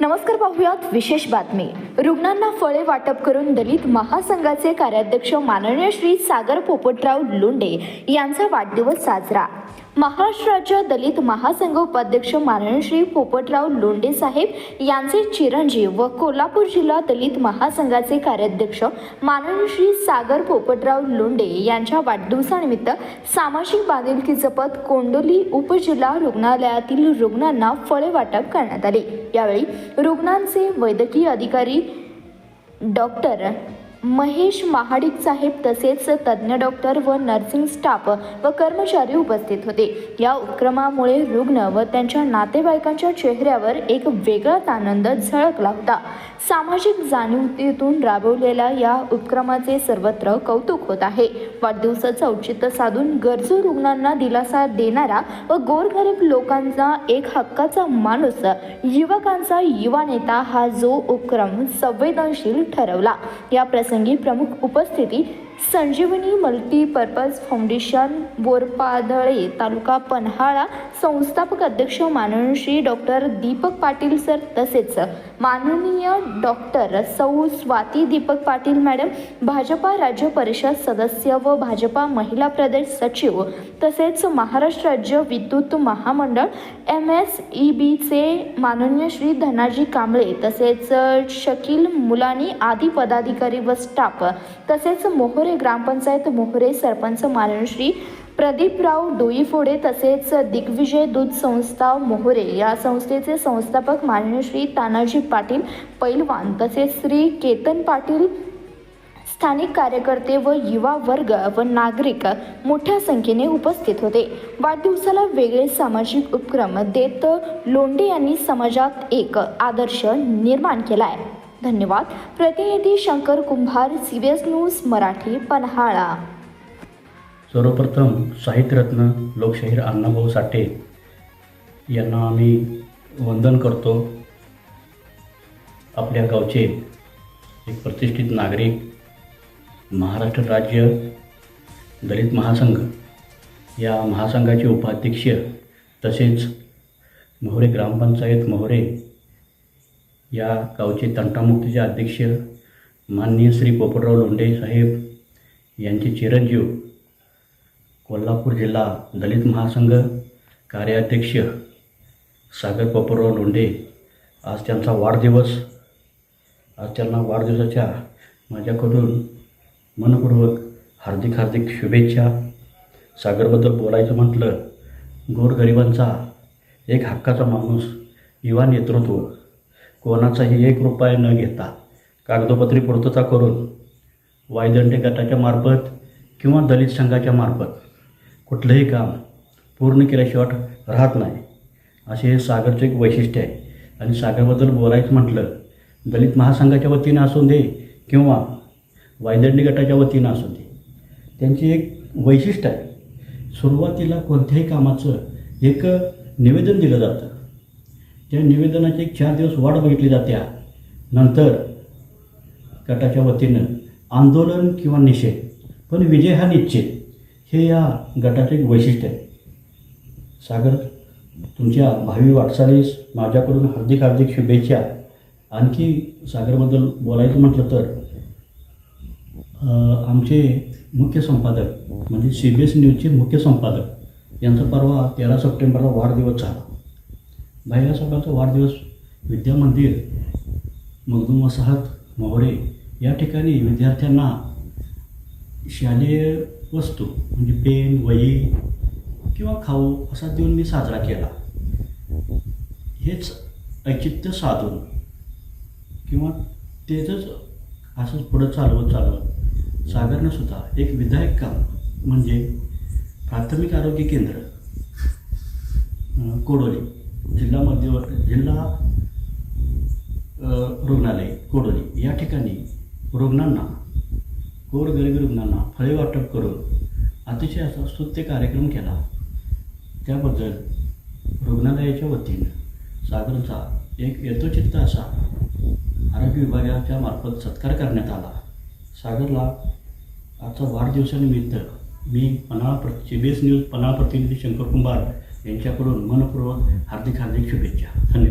नमस्कार पाहूयात विशेष बातमी. रुग्णांना फळे वाटप करून दलित महासंघाचे कार्याध्यक्ष माननीय श्री सागर पोपटराव लोंडे यांचा वाढदिवस साजरा. महाराष्ट्र राज्य दलित महासंघ उपाध्यक्ष माननीय श्री पोपटराव लोंडे साहेब यांचे चिरंजीव व कोल्हापूर जिल्हा दलित महासंघाचे कार्याध्यक्ष माननीय श्री सागर पोपटराव लोंडे यांच्या वाढदिवसानिमित्त सामाजिक बांधिलकी जपत कोंडोली उपजिल्हा रुग्णालयातील रुग्णांना फळे वाटप करण्यात आले. यावेळी रुग्णांचे वैद्यकीय अधिकारी डॉक्टर महेश महाडिक साहेब तसेच तज्ज्ञ डॉक्टर व नर्सिंग स्टाफ व कर्मचारी उपस्थित होते. या उपक्रमामुळे रुग्ण व त्यांच्या नातेवाईकांच्या चेहऱ्यावर एक वेगळाच आनंद झळकला होता. सामाजिक जाणीवतीतून राबवलेल्या या उपक्रमाचे सर्वत्र कौतुक होत आहे. वाढदिवसाचं औचित्य साधून गरजू रुग्णांना दिलासा देणारा व गोरगरीब लोकांचा एक हक्काचा माणूस युवकांचा युवा नेता हा जो उपक्रम संवेदनशील ठरवला. या प्रसंगी प्रमुख उपस्थिती संजीवनी मल्टीपर्पज फाउंडेशन बोरपादळे तालुका पन्हाळा संस्थापक अध्यक्ष माननीय श्री डॉक्टर दीपक पाटील सर तसेच माननीय डॉक्टर सौ स्वाती दीपक पाटील मॅडम भाजपा राज्य परिषद सदस्य व भाजपा महिला प्रदेश सचिव तसेच महाराष्ट्र राज्य विद्युत महामंडळ एम एस ई बीचे माननीय श्री धनाजी कांबळे तसेच शकील मुलानी आदी पदाधिकारी व स्टाफ तसेच मोहर ग्रामपंचायत मोहरे सरपंच माननीय प्रदीपराव डोईफोडे तसेच दिग्विजय दूध संस्था मोहरे या संस्थेचे संस्थापक माननीय श्री तानाजी पाटील पैलवान तसेच श्री केतन पाटील स्थानिक कार्यकर्ते व युवा वर्ग व नागरिक मोठ्या संख्येने उपस्थित होते. वाढदिवसाला वेगळे सामाजिक उपक्रम देत लोंढे यांनी समाजात एक आदर्श निर्माण केला आहे धन्यवाद. प्रतिनिधी शंकर कुंभार सीबीएस न्यूज मराठी पन्हाळा. सर्वप्रथम साहित्यरत्न लोकशाहीर अण्णाभाऊ साठे यांना आम्ही वंदन करतो. आपल्या गावचे एक प्रतिष्ठित नागरिक महाराष्ट्र राज्य दलित महासंघ या महासंघाचे उपाध्यक्ष तसेच मोहरे ग्रामपंचायत मोहरे या गावचे तंटामुक्तीचे अध्यक्ष माननीय श्री पोपटराव लोंढे साहेब यांचे चिरंजीव कोल्हापूर जिल्हा दलित महासंघ कार्याध्यक्ष सागर पोपटराव लोंढे. आज त्यांचा वाढदिवस. आज त्यांना वाढदिवसाच्या माझ्याकडून मनपूर्वक हार्दिक हार्दिक शुभेच्छा. सागरबद्दल बोलायचं म्हटलं गोरगरिबांचा एक हक्काचा माणूस युवा नेतृत्व कोणाचाही एक रुपया न घेता कागदोपत्री पूर्तता करून वायदंडे गटाच्या मार्फत किंवा दलित संघाच्या मार्फत कुठलंही काम पूर्ण केल्याशिवाय राहत नाही. असे हे सागरचं एक वैशिष्ट्य आहे. आणि सागरबद्दल बोलायचं म्हटलं दलित महासंघाच्या वतीनं असू दे किंवा वायदंडी गटाच्या वतीनं असू दे. त्यांची एक वैशिष्ट्य आहे. सुरुवातीला कोणत्याही कामाचं एक निवेदन दिलं जातं. त्या निवेदनाची एक चार दिवस वाट बघितली जात्या नंतर गटाच्या वतीनं आंदोलन किंवा निषेध पण विजय हा निश्चित. हे या गटाचे एक वैशिष्ट्य आहे. सागर तुमच्या भावी वाटचालीस माझ्याकडून हार्दिक हार्दिक शुभेच्छा. आणखी सागरबद्दल बोलायचं म्हटलं तर आमचे मुख्य संपादक म्हणजे सी बी एस न्यूजचे मुख्य संपादक यांचा परवा तेरा सप्टेंबरला वाढदिवस झाला. भैया वाढदिवस विद्यामंदिर मगदूम वसाहत मोहरे या ठिकाणी विद्यार्थ्यांना शालेय वस्तू म्हणजे पेन वही किंवा खाऊ असा देऊन मी साजरा केला. हेच औचित्य साधून किंवा तेचंच असंच पुढं चालवत चालवत सागरनं सुद्धा एक विधायक काम म्हणजे प्राथमिक आरोग्य केंद्र कोडोली. जिल्हा मध्यव जिल्हा रुग्णालय कोडोली. या ठिकाणी रुग्णांना गोरगरिबी रुग्णांना फळे वाटप करून अतिशय असा स्तुत्य कार्यक्रम केला. त्याबद्दल रुग्णालयाच्या वतीनं सागरचा एक यथोचित्त असा आरोग्य विभागाच्या मार्फत सत्कार करण्यात आला. सागरला आजचा वाढदिवसानिमित्त मी पन्हाळा प्र C B S news Panhala प्रतिनिधी शंकर कुंभार यांच्याकडून मनपूर्वक हार्दिक हार्दिक शुभेच्छा. धन्यवाद.